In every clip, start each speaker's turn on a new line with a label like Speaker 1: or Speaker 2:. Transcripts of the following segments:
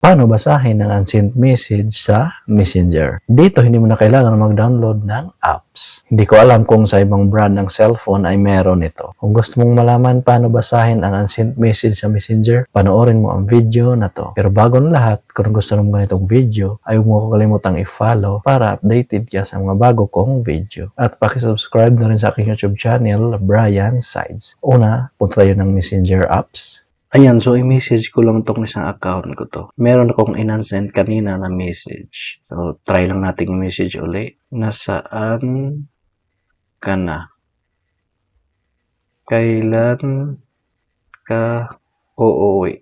Speaker 1: Paano basahin ang unsent message sa Messenger? Dito, hindi mo na kailangan mag-download ng apps. Hindi ko alam kung sa ibang brand ng cellphone ay meron ito. Kung gusto mong malaman paano basahin ang unsent message sa Messenger, panoorin mo ang video na to. Pero bago ng lahat, kung gusto mo ganitong video, ay huwag mo ko kalimutang i-follow para updated ka sa mga bago kong video. At pakisubscribe na rin sa aking YouTube channel, Brian Sides. Una, punta tayo ng Messenger apps. Ayan, so i-message ko lang tong isang account ko to. Meron akong inansend kanina na message. So, try lang natin i-message uli. Nasaan ka na? Kailan ka uuwi?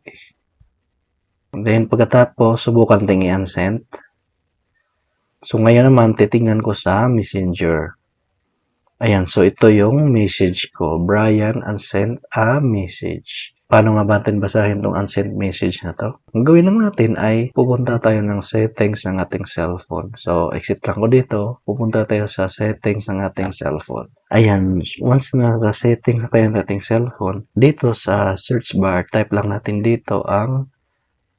Speaker 1: Then, pagkatapos, subukan ting i-unsend. So, ngayon naman, titingnan ko sa Messenger. Ayan, so ito yung message ko. Brian, unsend a message. Paano nga ba natin basahin tong unsent message na to? Ang gawin lang natin ay pupunta tayo ng settings ng ating cellphone. So, exit lang ko dito. Pupunta tayo sa settings ng ating cellphone. Ayan, once na naka-setting na tayo ng ating cellphone, dito sa search bar, type lang natin dito ang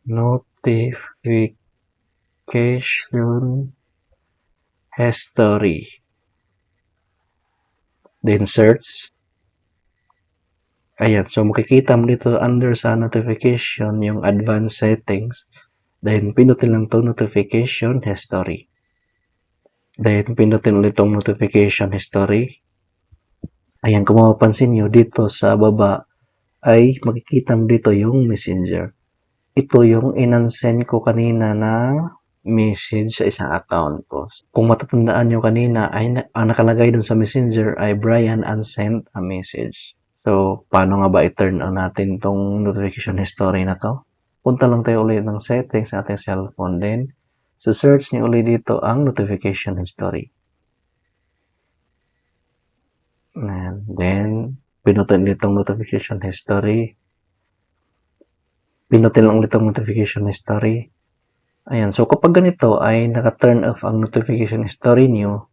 Speaker 1: notification history. Then search. Ayan, so makikita mo dito under sa notification yung advanced settings. Then pinutin lang to notification history. Then pinutin ulit tong notification history. Ayan, kung mapapansin nyo dito sa baba ay makikita mo dito yung messenger. Ito yung inansend ko kanina na message sa isang account ko. Kung matatandaan nyo kanina, ay ang nakalagay dun sa messenger ay Brian unsent a message. So, paano nga ba i-turn on natin tong notification history na to? Punta lang tayo ulit ng settings sa ating cellphone. Then, sa search niyo ulit dito ang notification history. And then, pinutin ulit itong notification history. Pinutin lang ulit itong notification history. Ayan, so kapag ganito ay naka-turn off ang notification history niyo,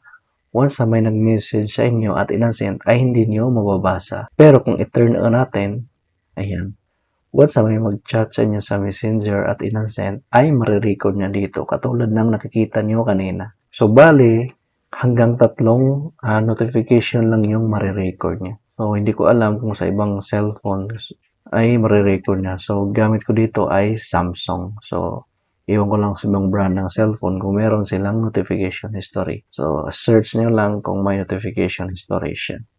Speaker 1: once na may nag-message sa inyo at inansend ay hindi niyo mababasa. Pero kung i-turn on natin, ayan, once na may mag-chat sa inyo sa messenger at inansend ay marirecord niya dito katulad ng nakikita niyo kanina. So, bali, hanggang tatlong ah, notification lang yung marirecord niya. So, hindi ko alam kung sa ibang cellphone ay marirecord niya. So, gamit ko dito ay Samsung. So, Iwan ko lang sa ibang brand ng cellphone kung meron silang notification history. So, search nyo lang kung may notification history siya.